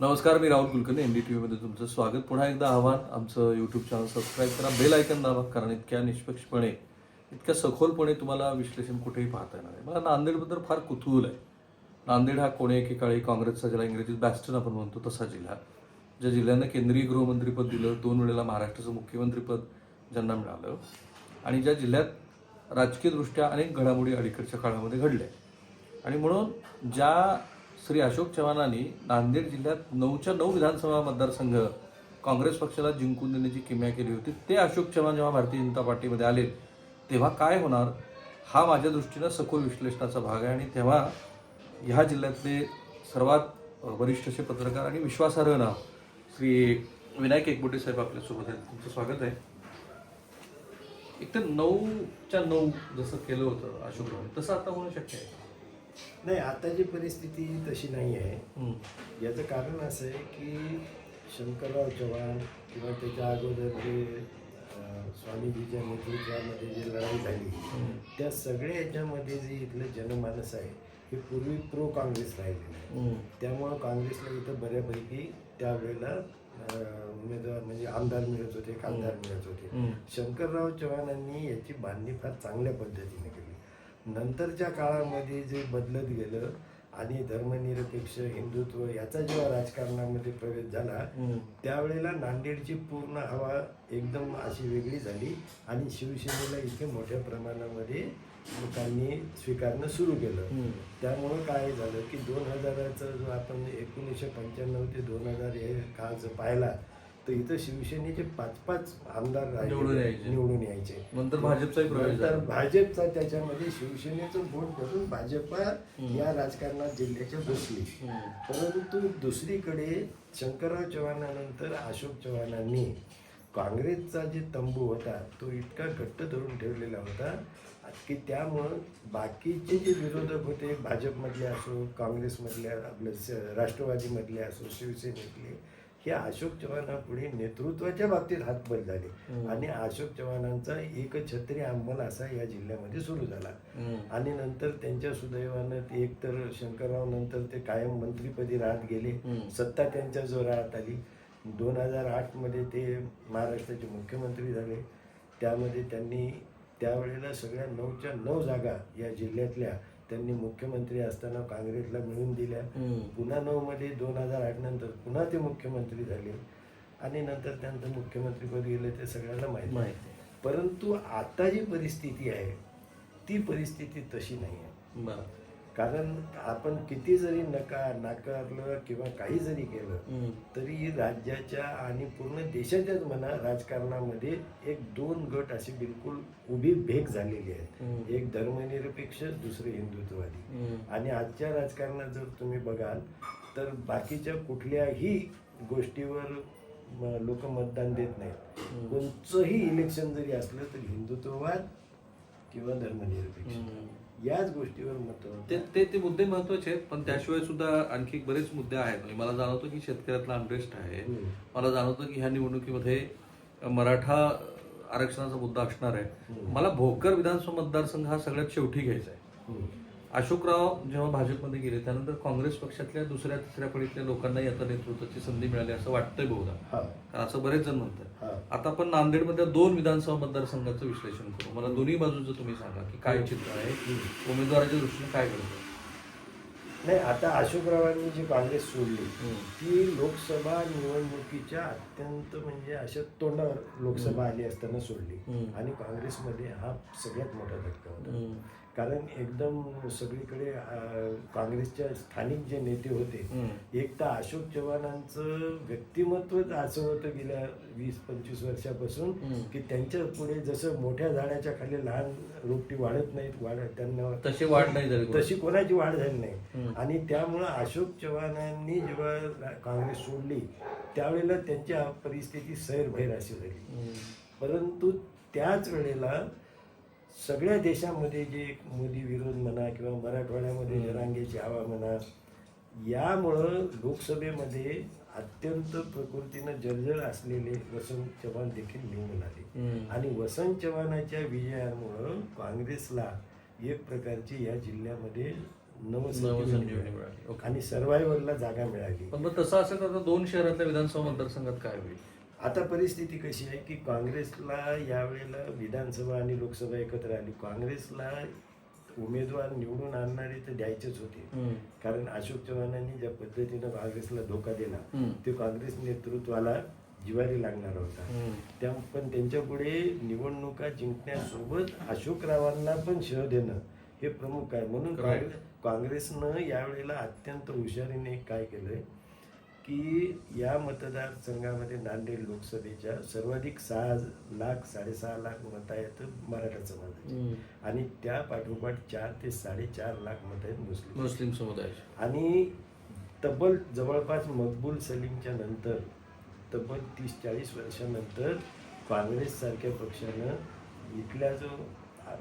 नमस्कार मी Rahul Kulkarni N D T व्हीमध्ये तुमचं स्वागत. पुन्हा एकदा आव्हान आमचं यूट्यूब चॅनल सबस्क्राईब करा. बेल ऐकन दाबा कारण इतक्या निष्पक्षपणे इतक्या सखोलपणे तुम्हाला विश्लेषण कुठेही पाहता येणार आहे मला नांदेडबद्दल फार कुतूहल आहे. नांदेड हा कोणी एकेकाळी काँग्रेसचा ज्याला इंग्रजीत बॅस्टन आपण म्हणतो तसा जिल्हा. ज्या जिल्ह्यांना केंद्रीय गृहमंत्रीपद दिलं दोन वेळेला महाराष्ट्राचं मुख्यमंत्रीपद ज्यांना मिळालं. आणि ज्या जिल्ह्यात राजकीयदृष्ट्या अनेक घडामोडी अलीकडच्या काळामध्ये घडल्या. आणि म्हणून ज्या श्री अशोक चव्हाणांनी नांदेड जिल्ह्यात नऊच्या नऊ विधानसभा मतदारसंघ काँग्रेस पक्षाला जिंकून देण्याची किमया केली होती. ते अशोक चव्हाण जेव्हा भारतीय जनता पार्टीमध्ये आले तेव्हा काय होणार हा माझ्या दृष्टीनं सखोल विश्लेषणाचा भाग आहे आणि तेव्हा ह्या जिल्ह्यातले सर्वात वरिष्ठ असे पत्रकार आणि विश्वासार्ह नाव श्री विनायक एकबोटे साहेब आपल्यासोबत आहेत. तुमचं स्वागत आहे. एक तर नऊच्या नऊ जसं केलं होतं अशोक तसं आता होणं शक्य आहे नाही आताची परिस्थिती तशी नाही आहे. याचं कारण असं आहे की शंकरराव चव्हाण किंवा त्याच्या अगोदर जे स्वामीजीच्या नेतृत्वामध्ये जी लढाई झाली त्या सगळ्या याच्यामध्ये जे इथलं जनमानस आहे हे पूर्वी प्रो काँग्रेस राहिलेलं आहे. त्यामुळं काँग्रेसला इथं बऱ्यापैकी त्यावेळेला उमेदवार म्हणजे आमदार मिळत होते खासदार मिळत होते. शंकरराव चव्हाणांनी याची बांधणी फार चांगल्या पद्धतीने केली नंतरच्या काळामध्ये जे बदलत गेलं आणि धर्मनिरपेक्ष हिंदुत्व याचा जेव्हा राजकारणामध्ये प्रवेश झाला. त्यावेळेला नांदेडची पूर्ण हवा एकदम अशी वेगळी झाली आणि शिवसेनेला इथे मोठ्या प्रमाणामध्ये लोकांनी स्वीकारणं सुरू केलं. त्यामुळं काय झालं की दोन हजाराचं जो आपण एकोणीसशे पंच्याण्णव ते दोन हजार हे काळ जर पाहिला तर इथं शिवसेनेचे पाच पाच आमदार राहिले. निवडून यायचे. निवडून यायचे नंतर भाजपचाही प्रवेश नंतर. भाजपचा त्याच्यामध्ये शिवसेनेचं वोट धरून भाजपा या राजकारणात जिल्ह्याच्या बसली हम्म. परंतु दुसरीकडे शंकरराव चव्हाणानंतर अशोक चव्हाणांनी काँग्रेसचा जे तंबू होता तो इतका घट्ट धरून ठेवलेला होता की त्यामुळं बाकीचे जे विरोधक होते भाजपमधले असो काँग्रेसमधले आपले स- राष्ट्रवादीमधले असो शिवसेनेतले हे अशोक चव्हाणापुढे नेतृत्वाच्या बाबतीत हातबल झाले आणि अशोक चव्हाणांचा एक छत्री अंमल असा या जिल्ह्यामध्ये सुरू झाला. आणि नंतर त्यांच्या सुदैवानं ते एकतर शंकरराव नंतर ते कायम मंत्रीपदी राहत गेले. सत्ता त्यांच्या जोरात आली. दोन हजार आठमध्ये ते महाराष्ट्राचे मुख्यमंत्री झाले. त्यामध्ये त्यांनी त्यावेळेला सगळ्या नऊच्या नऊ जागा या जिल्ह्यातल्या त्यांनी मुख्यमंत्री असताना काँग्रेसला मिळवून दिल्या. पुन्हा नऊमध्ये दोन हजार आठ नंतर पुन्हा ते मुख्यमंत्री झाले आणि नंतर त्यांचं मुख्यमंत्रीपद गेले ते सगळ्यांना माहिती आहे. परंतु आता जी परिस्थिती आहे ती परिस्थिती तशी नाही आहे. कारण आपण किती जरी नका नाकारलं किंवा काही जरी केलं. तरी राज्याच्या आणि पूर्ण देशाच्याच म्हणा राजकारणामध्ये एक दोन गट असे बिलकुल उभी भेग झालेली आहेत. एक धर्मनिरपेक्ष दुसरे हिंदुत्ववादी. आणि आजच्या राजकारणात जर तुम्ही बघाल तर बाकीच्या कुठल्याही गोष्टीवर लोक मतदान देत नाहीत कोणचंही इलेक्शन जरी असलं तर हिंदुत्ववाद किंवा धर्मनिरपेक्ष. याच गोष्टीवर मत ते ते ते मुद्दे महत्त्वाचे आहेत पण त्याशिवाय सुद्धा आणखी बरेच मुद्दे आहेत म्हणजे मला जाणवतं की शेतकऱ्यातला अनरेस्ट आहे. मला जाणवतं की ह्या निवडणुकीमध्ये मराठा आरक्षणाचा मुद्दा असणार आहे. मला भोकर विधानसभा मतदारसंघ हा सगळ्यात शेवटी घ्यायचा आहे. अशोकराव जेव्हा भाजपमध्ये गेले त्यानंतर काँग्रेस पक्षातल्या दुसऱ्या तिसऱ्या फळीतल्या लोकांनाही आता नेतृत्वाची संधी मिळाली असं वाटतंय बहुधा. कारण असं बरेच जण म्हणतात. आता आपण नांदेडमधल्या दोन विधानसभा मतदारसंघाचं विश्लेषण करू. मला दोन्ही बाजूचं तुम्ही सांगा की काय चित्र आहे उमेदवाराच्या दृष्टीने काय घडतं? नाही आता अशोकरावांनी जी काँग्रेस सोडली. ती लोकसभा निवडणुकीच्या अत्यंत म्हणजे अशा तोंडावर लोकसभा आली असताना सोडली. आणि काँग्रेसमध्ये हा सगळ्यात मोठा धक्का होता. कारण एकदम सगळीकडे काँग्रेसच्या स्थानिक जे नेते होते. एक तर अशोक चव्हाणांचं व्यक्तिमत्वच असं होतं गेल्या वीस पंचवीस वर्षापासून. की त्यांच्या पुढे जसं मोठ्या झाडाच्या खाली लहान रोपटी वाढत नाहीत वाढ त्यांना तशी वाढ नाही झाली तशी कोणाची वाढ झाली नाही. आणि त्यामुळं अशोक चव्हाणांनी जेव्हा काँग्रेस सोडली त्यावेळेला त्यांची परिस्थिती सैरभैर अशी झाली. परंतु त्याच वेळेला सगळ्या देशामध्ये जे मोदी विरोध म्हणा किंवा मराठवाड्यामध्ये जरांगेची हवा म्हणा यामुळं लोकसभेमध्ये अत्यंत प्रकृतीनं जर्जर असलेले वसंत चव्हाण देखील निवडून आले. आणि वसंत चव्हाणाच्या विजयामुळं काँग्रेसला एक प्रकारची या जिल्ह्यामध्ये नवसंजीवनी. आणि सर्वायवरला जागा मिळाली. पण मग तसं असेल तर दोन शहरातल्या विधानसभा मतदारसंघात काय होईल? आता परिस्थिती कशी आहे की काँग्रेसला यावेळेला विधानसभा आणि लोकसभा एकत्र आली काँग्रेसला उमेदवार निवडून आणणारे तर द्यायचेच होते. कारण अशोक चव्हाणांनी ज्या पद्धतीनं काँग्रेसला धोका दिला. ते काँग्रेस नेतृत्वाला जिवारी लागणार होता. त्या पण त्यांच्यापुढे निवडणुका जिंकण्यासोबत अशोकरावांना पण शह देणं हे प्रमुख आहे म्हणून काँग्रेसनं यावेळेला अत्यंत हुशारीने काय केलंय की या मतदारसंघामध्ये नांदेड लोकसभेच्या सर्वाधिक सहा लाख साडेसहा लाख मत आहेत मराठा समाजाची. आणि त्या पाठोपाठ चार ते साडेचार लाख मत आहेत मुस्लिम मुस्लिम समुदायाचे आणि तब्बल जवळपास मकबूल सलीमच्या नंतर तब्बल तीस चाळीस वर्षानंतर काँग्रेस सारख्या पक्षानं इथल्या जो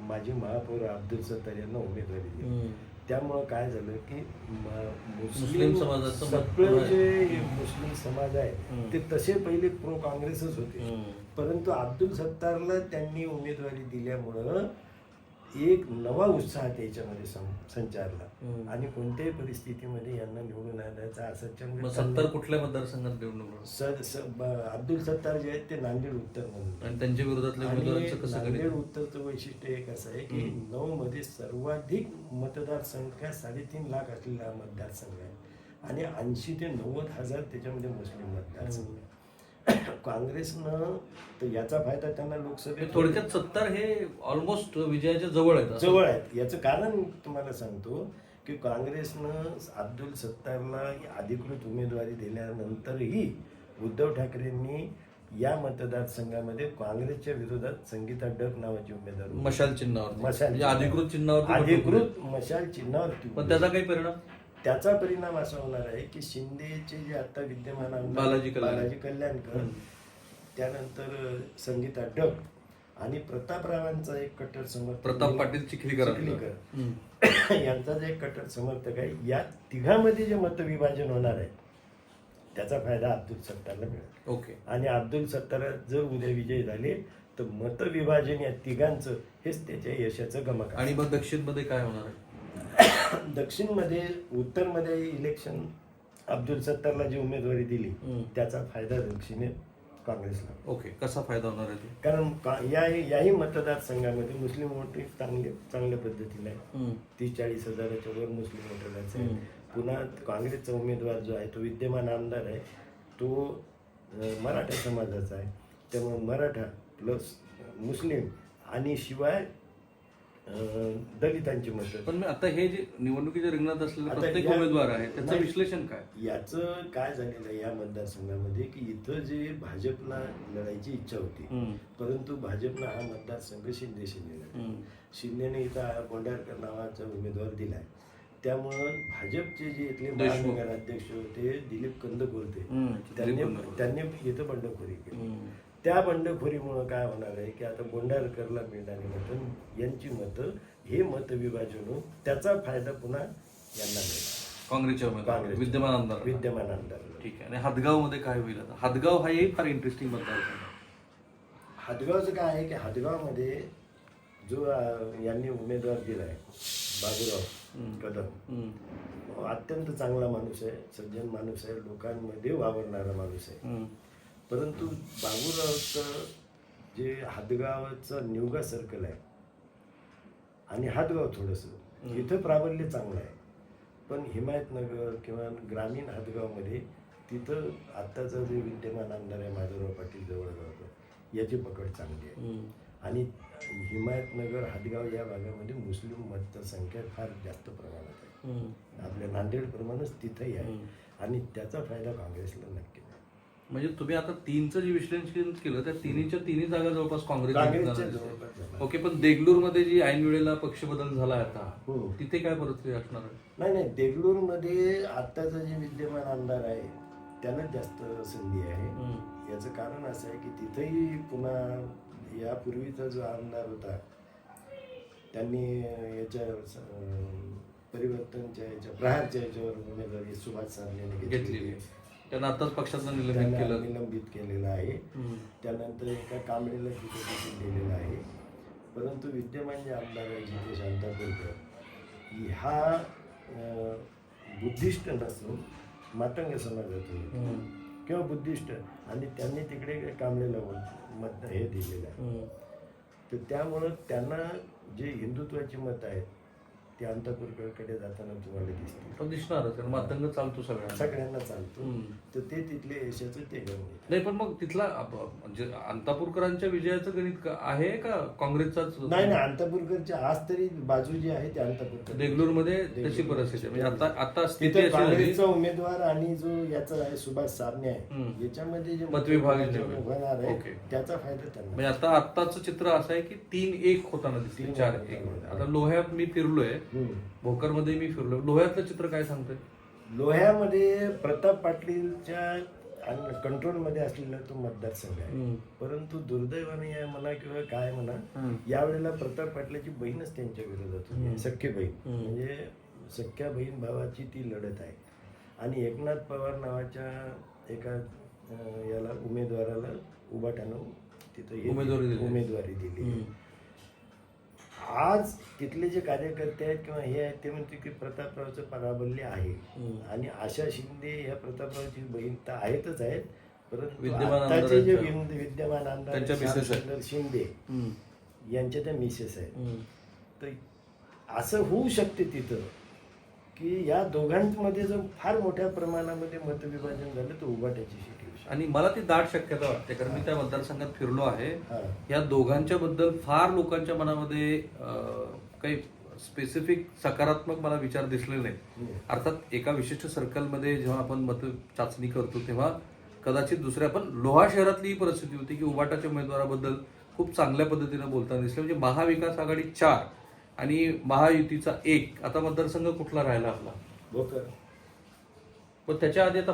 माजी महापौर अब्दुल सत्तार यांना उमेदवारी दिली. त्यामुळं काय झालं की मुस्लिम समाजाचं सगळे जे. मुस्लिम समाज आहे. ते तसे पहिले प्रो काँग्रेसच होते. परंतु अब्दुल सत्तारला त्यांनी उमेदवारी दिल्यामुळं एक नवा उत्साह त्याच्यामध्ये संचारला. आणि कोणत्याही परिस्थितीमध्ये यांना निवडून आणायचा असा सत्तर कुठल्या मतदारसंघात निवडणूक अब्दुल सत्तार जे आहेत ते नांदेड उत्तर म्हणून. आणि त्यांच्या कसं नांदेड उत्तरचं वैशिष्ट्य एक असं आहे की. नऊ मध्ये सर्वाधिक मतदारसंख्या साडेतीन लाख असलेला मतदारसंघ आहे आणि ऐंशी ते नव्वद हजार त्याच्यामध्ये मुस्लिम मतदारसंघ आहे काँग्रेसनं तर याचा फायदा त्यांना लोकसभेत थोडक्यात सत्तर हे ऑलमोस्ट विजयाच्या जवळ आहेत. जवळ आहेत. याचं कारण तुम्हाला सांगतो की काँग्रेसनं अब्दुल सत्तारला अधिकृत उमेदवारी दिल्यानंतरही उद्धव ठाकरेंनी या मतदारसंघामध्ये काँग्रेसच्या विरोधात संगीता डक नावाची उमेदवार मशाल चिन्हावर मशाल म्हणजे अधिकृत चिन्हावर अधिकृत मशाल चिन्हावरती पण. त्याचा काही परिणाम? त्याचा परिणाम असा होणार आहे की शिंदेचे जे आता विद्यमान आमदार बालाजी कल्याण. बालाजी कल्याणकर. त्यानंतर संगीता डक आणि प्रतापरावांचा एक कट्टर समर्थक प्रताप पाटील चिखलीकर चिखलीकर. हम्म. यांचा जे कट्टर समर्थक आहे या तिघांमध्ये जे मतविभाजन होणार आहे त्याचा फायदा अब्दुल सत्तारला मिळेल ओके आणि अब्दुल सत्तार जर उद्या विजयी झाले तर मतविभाजन या तिघांचं हेच त्याच्या यशाचं गमक आहे आणि मग दक्षिणमध्ये काय होणार आहे दक्षिणमध्ये उत्तरमध्ये इलेक्शन अब्दुल सत्तारला जी उमेदवारी दिली. त्याचा फायदा दक्षिणे काँग्रेसला ओके कसा फायदा होणार आहे कारण का- या याही मतदारसंघामध्ये मुस्लिम वोटिंग चांगले चांगल्या पद्धतीने आहे. तीस चाळीस हजाराच्या वर मुस्लिम वोटर्स हम्म. आहेत पुन्हा काँग्रेसचा उमेदवार जो आहे तो विद्यमान आमदार आहे तो अं, मराठा समाजाचा आहे त्यामुळे मराठा प्लस मुस्लिम आणि शिवाय दलितांची मतं पण मी आता हे जे निवडणुकीच्या रिंगणात असलेले आता प्रत्येक या- उमेदवार आहे त्याचं नाही. विश्लेषण काय याचं काय झालेलं आहे या मतदारसंघामध्ये की इथं जे भाजपला लढायची इच्छा होती हम्म. परंतु भाजपनं हा मतदारसंघ शिंदे शिंदे हम्म. शिंदेने इथं बोंडारकर नावाचा उमेदवार दिलाय त्यामुळं भाजपचे जे इथले देशमुख. महानगर अध्यक्ष होते दिलीप कंदकुर्ते हम्म. त्यांनी दिलीप. त्यांनी इथं बंडखोरी केली हम्म. त्या बंडखोरीमुळं काय होणार आहे की आता बोंडारकरला मिळणारी मतं यांची मतं हे मतविभाजन होऊन त्याचा फायदा पुन्हा यांना मिळणार. काँग्रेसच्या काँग्रेस विद्यमान आमदार विद्यमान आमदार ठीक आहे. आणि हदगावमध्ये काय होईल आता? हदगाव हा एक फार इंटरेस्टिंग मतदारसंघ आहे. हदगावचं काय आहे की हदगावमध्ये जो अं, यांनी उमेदवार दिलाय बाबूराव हम्म. कदम. हम्म. अत्यंत चांगला माणूस आहे सज्जन माणूस आहे लोकांमध्ये वावरणारा माणूस आहे. हम्म. परंतु बाबूरावचं जे हातगावचं निवगा सर्कल आहे आणि हातगाव थोडंसं. इथं प्राबल्य चांगलं आहे पण हिमायतनगर किंवा ग्रामीण हातगावमध्ये तिथं आत्ताचा जे विद्यमान आमदार आहे माधवराव पाटील जवळगावकर याची पकड चांगली आहे. आणि हिमायतनगर हातगाव या भागामध्ये मुस्लिम मतसंख्या फार जास्त प्रमाणात आहे. आपल्या नांदेडप्रमाणेच तिथंही आहे. आणि त्याचा फायदा काँग्रेसला नक्की. म्हणजे तुम्ही आता तीनचं जे विश्लेषण केलं त्या तिन्हीच्या तिन्ही जागा जवळपास काँग्रेस. ओके पण देगलूरमध्ये जी ऐन वेळेला पक्ष बदल झाला आता हो. तिथे काय परिस्थिती असणार नाही नाही देगलूरमध्ये आत्ताचा जे विद्यमान आमदार आहे त्यालाच जास्त संधी आहे. याचं कारण असं आहे की तिथेही पुन्हा यापूर्वीचा जो आमदार होता त्यांनी याच्या परिवर्तनच्या याच्या प्रहारच्या याच्यावर उमेदवारी सुभाष सारण्याने घेतलेली त्यांना आताच पक्षातनं निलंबित त्यांना केलं निलंबित केलेलं आहे हम्म. त्यानंतर एका कांबळेला तिथे दिलेलं आहे परंतु विद्यमान जे आमदार आहे जिथे शांतापूरकर हा अं, बुद्धिस्ट नसून मातंग समाजातून येतो. हम्म. किंवा बुद्धिस्ट आणि त्यांनी तिकडे कामले लावून मत हे दिलेलं आहे हम्म. तर त्यामुळं त्यांना जे हिंदुत्वाची मत आहेत ते अंतपूरकडे जाताना तुम्हाला दिसतील. तो दिसणारच कारण मातंग चालतो सगळ्यांना. सगळ्यांना चालतो. हम्म. तर ते तिथले यशाचं ते नाही पण मग तिथला म्हणजे अंतापूरकरांच्या विजयाचं गणित का- आहे का काँग्रेसचाच? नाही ना अंतपूरकरच्या आज तरी बाजू जी आहे ते अंतपूरकर. देगलूरमध्ये तशी. परिस्थिती आहे. म्हणजे आता आता स्थिती तिथे अशी झाली काँग्रेसचा उमेदवार आणि जो याचा आहे सुभाष साबणे आहे. याच्यामध्ये जे मतविभाग मतविभाग होणार आहे. त्याचा फायदा त्यांना म्हणजे आता आत्ताचं चित्र असं आहे की तीन एक होताना दिसते तीन चार एक. आता लोह्यात मी फिरलोय हम्म. भोकरमध्ये मी फिरलोय लोह्यातलं चित्र काय सांगतोय लोह्यामध्ये प्रताप पाटीलच्या कंट्रोलमध्ये असलेला तो मतदारसंघ आहे परंतु दुर्दैवाने आहे म्हणा किंवा काय म्हणा. यावेळेला प्रताप पाटलाची बहीणच त्यांच्या विरोधात. होती सख्खी बहीण. म्हणजे सख्या बहीण भावाची ती लढत आहे आणि एकनाथ पवार नावाच्या एका याला उमेदवाराला उभाट्यानं तिथं हे उमेदवारी दिली. आज तिथले जे कार्यकर्ते आहेत किंवा हे आहेत ते म्हणते की प्रतापरावचं पराबल्य आहे. आणि आशा शिंदे ह्या प्रतापरावची बहीण तर आहेतच आहेत परंतु आताचे जे विद्यमान आमदार शिंदे. यांच्या त्या मिसेस आहेत. तर असं होऊ शकते तिथं की या दोघांमध्ये जर फार मोठ्या प्रमाणामध्ये मतविभाजन झालं तर उभाट्याची शकते आणि मला ती दाट शक्यता वाटते कारण मी त्या मतदारसंघात फिरलो आहे. हा. या दोघांच्या बद्दल फार लोकांच्या मनामध्ये काही स्पेसिफिक सकारात्मक मला विचार दिसले नाही हम्म. अर्थात एका विशिष्ट सर्कलमध्ये जेव्हा आपण मत चाचणी करतो तेव्हा कदाचित दुसऱ्या पण लोहा शहरातली ही परिस्थिती होती की उबाटाच्या उमेदवाराबद्दल खूप चांगल्या पद्धतीनं बोलताना दिसलं. म्हणजे महाविकास आघाडी चार आणि महायुतीचा एक. आता मतदारसंघ कुठला राहिला आपला? पण त्याच्या आधी आता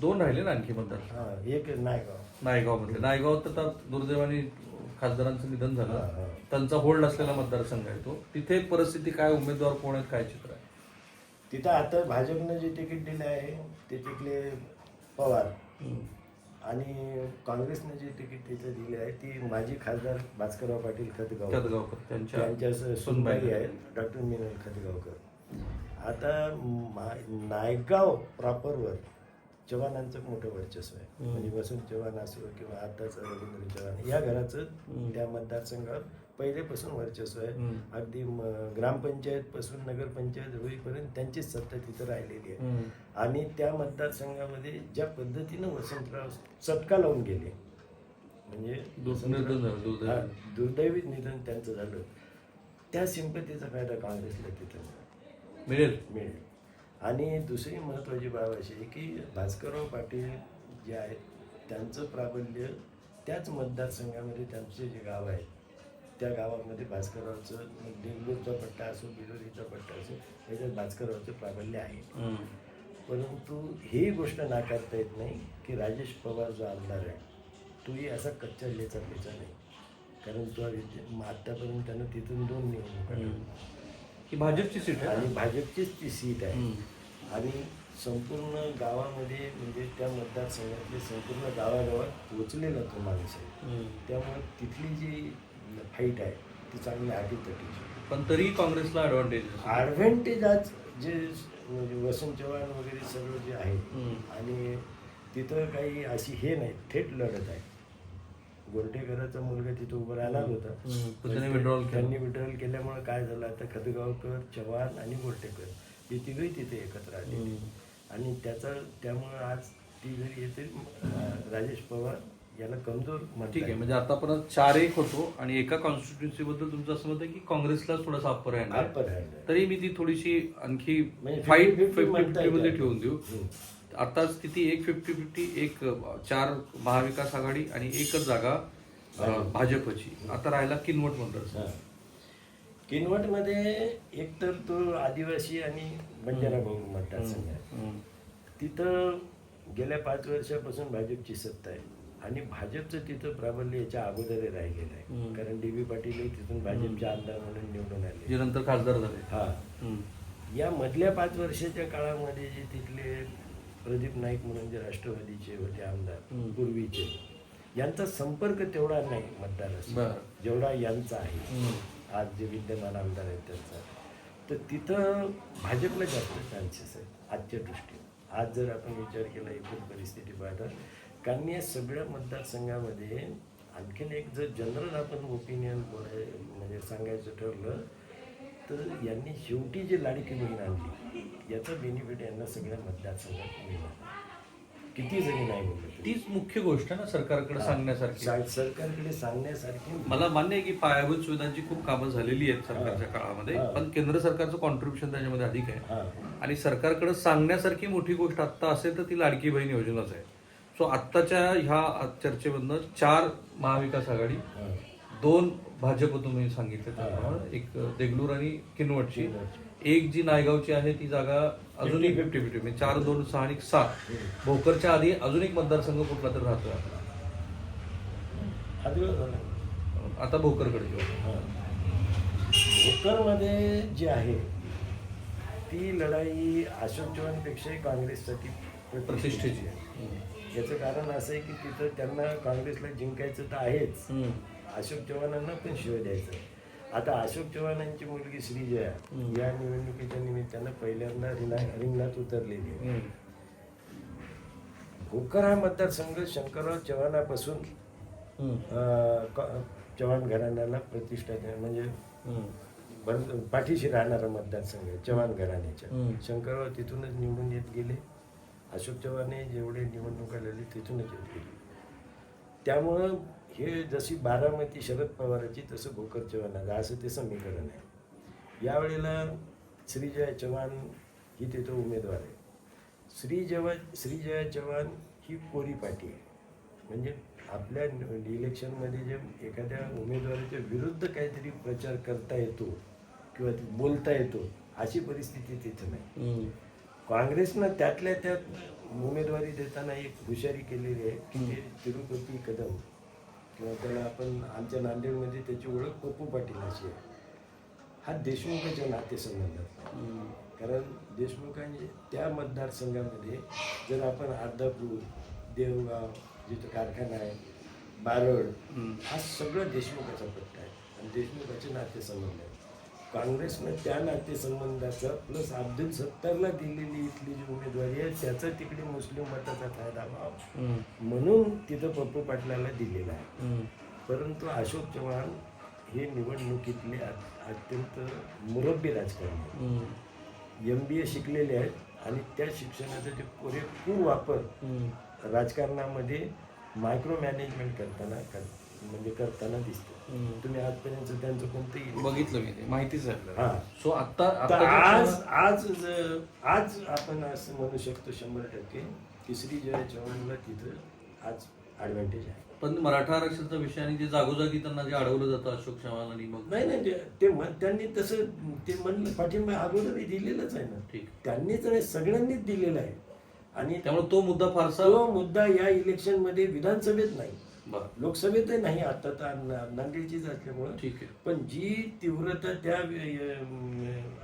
दोन राहिले ना आणखी मतदार हा एक नायगाव. नायगावमध्ये. नायगाव तर आता दुर्दैवाने खासदारांचं निधन हा, झालं. हा. त्यांचा होल्ड असलेला मतदारसंघ आहे तो. तिथे परिस्थिती काय उमेदवार कोण आहेत काय चित्र आहे? तिथं आता भाजपनं जे तिकीट दिलं आहे ते तिथले पवार. आणि काँग्रेसनं जे तिकीट तिथं दिले आहे ती माजी खासदार भास्करराव पाटील खतगाव खतगावकर. त्यांच्या त्यांच्या स- सुनबाई सुनबाई आहेत डॉक्टर मिनल खतगावकर. आता मा- नायगाव प्रॉपरवर चव्हाणांचं मोठं वर्चस्व आहे. म्हणजे वसंत चव्हाण असो किंवा आताच रवींद्र चव्हाण या घराचं. त्या मतदारसंघात पहिलेपासून वर्चस्व आहे. अगदी ग्रामपंचायतपासून नगरपंचायत होईपर्यंत त्यांचीच सत्ता तिथं राहिलेली आहे. आणि त्या मतदारसंघामध्ये ज्या पद्धतीनं वसंतराव चटका लावून गेले म्हणजे दुर्दैवी निधन त्यांचं झालं त्या सिंपतीचा फायदा काँग्रेसला तिथं मिळेल. मिळेल. आणि दुसरी महत्त्वाची बाब अशी आहे की भास्करराव पाटील जे आहेत त्यांचं प्राबल्य त्याच मतदारसंघामध्ये त्यांचे जे गाव आहेत त्या गावामध्ये भास्कररावचं देगलूरचा पट्टा असो बिलोरीचा पट्टा असो याच्यात भास्कररावचं प्राबल्य आहे. परंतु ही गोष्ट नाकारता येत नाही की राजेश पवार जो आमदार आहे तोही असा कच्च्या लेचा पेचा नाही. कारण तो आतापर्यंत त्यानं तिथून दोन निवडणूक. ही भाजपची सीट आहे आणि? भाजपचीच ती सीट आहे. आणि संपूर्ण गावामध्ये म्हणजे त्या मतदारसंघातले संपूर्ण गावागावात पोचलेला तो माणूस आहे. त्यामुळे तिथली जी फाईट आहे ती चांगली आटीतटीची पण तरी काँग्रेसला ऍडव्हान्टेज ॲडव्हान्टेज आज जे म्हणजे वसंत चव्हाण वगैरे सगळं जे आहे. आणि तिथं काही अशी हे नाही थेट लढत आहे गोरठेकरांचा मुलगा तिथं उभं राहणार होता त्याने विड्रॉल केल्यामुळे काय झालं आता खतगावकर चव्हाण आणि गोरठेकर हे तिघही तिथे एकत्र आले. आणि त्याचा त्यामुळं आज ती जरी येते राजेश पवार याला कमजोर ठीक आहे. म्हणजे आतापर्यंत चार एक होतो आणि एका कॉन्स्टिट्युन्सी बद्दल तुमचं असं मत की काँग्रेसला थोडासा अप्पर आहे. तरी मी ती थोडीशी आणखी म्हणजे फाईट 50-50 फिफ्टी मध्ये. ठेवून देऊ. आता स्थिती एक फिफ्टी फिफ्टी एक चार महाविकास आघाडी आणि एकच जागा भाजपची. आता राहिला किनवट मतदार हा. किनवटमध्ये एकतर तो आदिवासी आणि बंजारा बहु मतदारसंघ आहे. तिथं गेल्या पाच वर्षापासून भाजपची सत्ता आहे. आणि भाजपचं तिथं प्राबल्य याच्या अगोदर राहिलेलं आहे. कारण डी बी पाटीलही तिथून भाजपचे आमदार म्हणून निवडून आले. जे नंतर खासदार झाले. हा. या मधल्या पाच वर्षाच्या काळामध्ये जे तिथले प्रदीप नाईक म्हणून जे राष्ट्रवादीचे होते आमदार. पूर्वीचे यांचा संपर्क तेवढा नाही मतदाराशी बरं. जेवढा यांचा आहे. आज जे विद्यमान आमदार आहेत त्यांचा तर तिथं भाजपला जास्त चान्सेस आहेत आजच्या दृष्टीने आज जर आपण विचार केला एकूण परिस्थिती पाहता कारण या सगळ्या मतदारसंघामध्ये आणखीन एक जर जनरल आपण ओपिनियन बोलाय म्हणजे सांगायचं ठरलं तर यांनी शेवटी जी लाडकी बहीण आणली याचा बेनिफिट यांना सगळ्या मतदारसंघात मिळाला किती जरी नाही बोललं तरी. तीच मुख्य गोष्ट ना सरकारकडे सांगण्यासारखी. सरकारकडे सांगण्यासारखी मला मान्य आहे की पायाभूत सुविधांची खूप कामं झालेली आहेत सरकारच्या काळामध्ये. पण केंद्र सरकारचं कॉन्ट्रीब्युशन त्याच्यामध्ये अधिक आहे. हा. आणि सरकारकडे सांगण्यासारखी मोठी गोष्ट आत्ता असेल तर ती लाडकी बहीण योजनाच आहे. सो आत्ताच्या ह्या चर्चेमधनं चार महाविकास आघाडी हा. दोन भाजप तुम्ही सांगितले त्याप्रमाणे एक देगलूर आणि किनवटची. एक जी नायगावची आहे ती जागा अजूनही फिफ्टी फिफ्टी म्हणजे चार दोन सहा आणि सात. भोकरच्या आधी अजून एक मतदारसंघ कुठला तर झाला आता. भोकरकडे. भोकरमध्ये जी आहे ती लढाई अशोक चव्हाणपेक्षाही काँग्रेससाठी प्रतिष्ठेची आहे. याचं कारण असं आहे की तिथं त्यांना काँग्रेसला जिंकायचं तर आहेच. अशोक चव्हाणांना पण शिव द्यायचं. आता अशोक चव्हाणांची मुलगी श्रीजया. या निवडणुकीच्या निमित्तानं पहिल्यांदा रिंगणा रिंगणात उतरलेली आहे. भोकर हा मतदारसंघ शंकरराव चव्हाणापासून चव्हाण घराण्याला प्रतिष्ठा म्हणजे पाठीशी राहणारा मतदारसंघ आहे चव्हाण घराण्याच्या. शंकरराव तिथूनच निवडून येत गेले. अशोक चव्हाणे जेवढे निवडणुका लढले तिथूनच येत गेले. त्यामुळं हे जशी बारामती शरद पवाराची तसं भोकर चव्हाणाचं. असं ते समीकरण आहे. यावेळेला श्रीजया चव्हाण ही तिथं उमेदवार आहे. श्रीजवा श्रीजया चव्हाण ही कोरी पाटी आहे. म्हणजे आपल्या इलेक्शनमध्ये जे एखाद्या उमेदवाराच्या विरुद्ध काहीतरी प्रचार करता येतो किंवा बोलता येतो अशी परिस्थिती तिथं नाही. काँग्रेसनं त्यातल्या त्यात उमेदवारी देताना एक हुशारी केलेली आहे की तिरुपती कदम किंवा त्याला आपण आमच्या नांदेडमध्ये त्याची ओळख पप्पू पाटील अशी आहे हा देशमुखाच्या नातेसंबंधात. कारण देशमुखांचे त्या मतदारसंघामध्ये जर आपण अर्धापूर देवगाव जिथं कारखाना आहे बारड. हा सगळं देशमुखाचा पट्टा आहे आणि देशमुखाचे नातेसंबंध आहेत काँग्रेसनं त्या नातेसंबंधाचा प्लस अब्दुल सत्तारला दिलेली इथली जी उमेदवारी आहे त्याचा तिकडे मुस्लिम मताचा फायदा व्हावा. म्हणून तिथं पप्पू पाटलाला दिलेला आहे. परंतु अशोक चव्हाण हे निवडणुकीतले अत- अत्यंत मुरब्बी राजकारणी. एम बी ए शिकलेले आहेत आणि त्या शिक्षणाचा ते पुरेपूर वापर. राजकारणामध्ये मायक्रो मॅनेजमेंट करताना कर म्हणजे करताना दिसतो. तुम्ही आजपर्यंत त्यांचं कोणतंही बघितलं मी ते माहितीच आहे आपल्याला. हा. सो आता तर आज आज ज- आज आपण असं म्हणू शकतो शंभर टक्के की श्री जय चव्हाणला तिथं आज ॲडव्हान्टेज आहे. पण मराठा आरक्षणाचा विषय आणि जे जागोजागी त्यांना जे अडवलं जातं अशोक चव्हाण आणि मग नाही नाही ते- ते म्हण- त्यांनी तसं ते म्हणलं पाठिंबा अगोदरही दिलेलंच आहे ना. ठीक. त्यांनीच नाही सगळ्यांनीच दिलेला आहे. आणि त्यामुळे तो मुद्दा फारसा तो मुद्दा या इलेक्शनमध्ये विधानसभेत नाही. बरं. लोकसभेतही नाही आता तर नांदेडचीच असल्यामुळं. ठीक आहे. पण जी तीव्रता त्या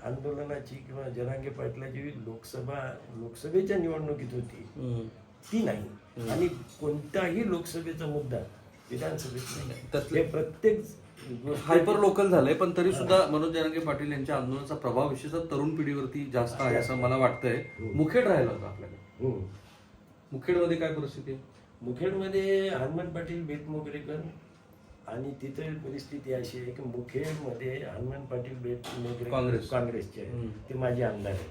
आंदोलनाची किंवा जरांगे पाटलाची लोकसभा लोकसभेच्या निवडणुकीत होती. ती नाही. आणि कोणताही लोकसभेचा मुद्दा विधानसभेत नाही. त्यातले- हे प्रत्येक हायपर लोकल झालंय पण तरी सुद्धा मनोज जरांगे पाटील यांच्या आंदोलनाचा प्रभाव विशेषतः तरुण पिढीवरती जास्त आहे असं मला वाटतंय. मुखेड राहिला होता आपल्याकडे. हम्म. मुखेडमध्ये काय परिस्थिती आहे? मुखेडमध्ये हनुमान पाटील बेटमोगरेकर आणि तिथे परिस्थिती अशी आहे की मुखेडमध्ये हनुमान पाटील बेटमोगरेकर काँग्रेस. काँग्रेसचे आहे. ते माझे आमदार आहेत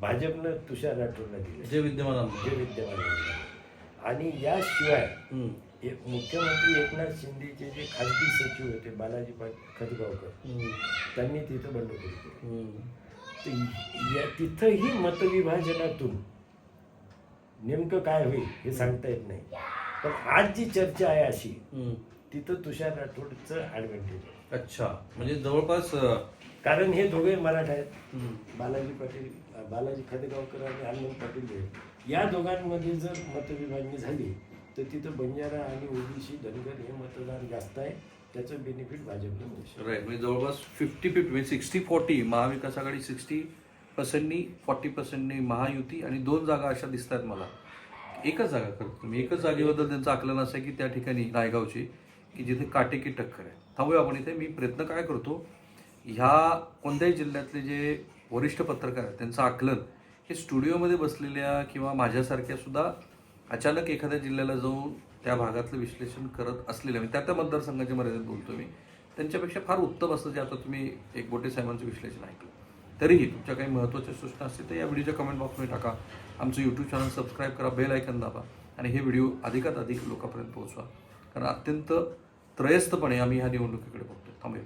भाजपनं तुषार राठोडला दिले जे विद्यमान आमदार. जे विद्यमान आमदार. आणि याशिवाय. एक मुख्यमंत्री एकनाथ शिंदेचे जे खासगी सचिव होते बालाजी पाटील खतगावकर. त्यांनी तिथं बंडखोरी केली. तर या- तिथंही मतविभाजनातून नेमकं काय होईल हे सांगता येत नाही. पण आज जी चर्चा आहे अशी. तिथं तुषार राठोडचं ऍडव्हान्टेज आहे. अच्छा. म्हणजे जवळपास कारण हे दोघे मराठा आहेत. बालाजी पाटील बालाजी खडगावकर आणि हनुमान पाटील हे. या दोघांमध्ये जर मतविभागणी झाली तर तिथं बंजारा आणि ओबीसी धनगर हे मतदान जास्त आहे. त्याचं बेनिफिट भाजपला मिळू शकतं. राईट म्हणजे जवळपास fifty fifty sixty forty Mahavikas Aghadi sixty पर्सेंटनी forty पर्सेंटनी महायुती आणि दोन जागा अशा दिसत आहेत मला. एकच जागा करतो तुम्ही? एकच जागेबद्दल त्यांचं आकलन असं आहे की त्या ठिकाणी नायगावची की जिथे काटेकी टक्कर आहे. थांबूया आपण इथे. मी प्रयत्न काय करतो ह्या कोणत्याही जिल्ह्यातले जे वरिष्ठ पत्रकार आहेत त्यांचं आकलन हे स्टुडिओमध्ये बसलेल्या किंवा माझ्यासारख्या सुद्धा अचानक एखाद्या जिल्ह्याला जाऊन त्या भागातलं विश्लेषण करत असलेल्या म्हणजे त्या त्या मतदारसंघाच्या मर्यादेत बोलतो मी त्यांच्यापेक्षा फार उत्तम असतं जे आता तुम्ही एक बोटे साहेबांचं विश्लेषण ऐकलं. तरीही तुमच्या काही महत्त्वाच्या सूचना असतील तर या व्हिडिओच्या कमेंट बॉक्समध्ये टाका. आमचं यूट्यूब चॅनल सबस्क्राईब करा बेल ऐकन दाबा आणि हे व्हिडिओ अधिकात अधिक लोकांपर्यंत पोहोचवा. कारण अत्यंत त्रयस्थपणे आम्ही ह्या निवडणुकीकडे बघतो थांबूया.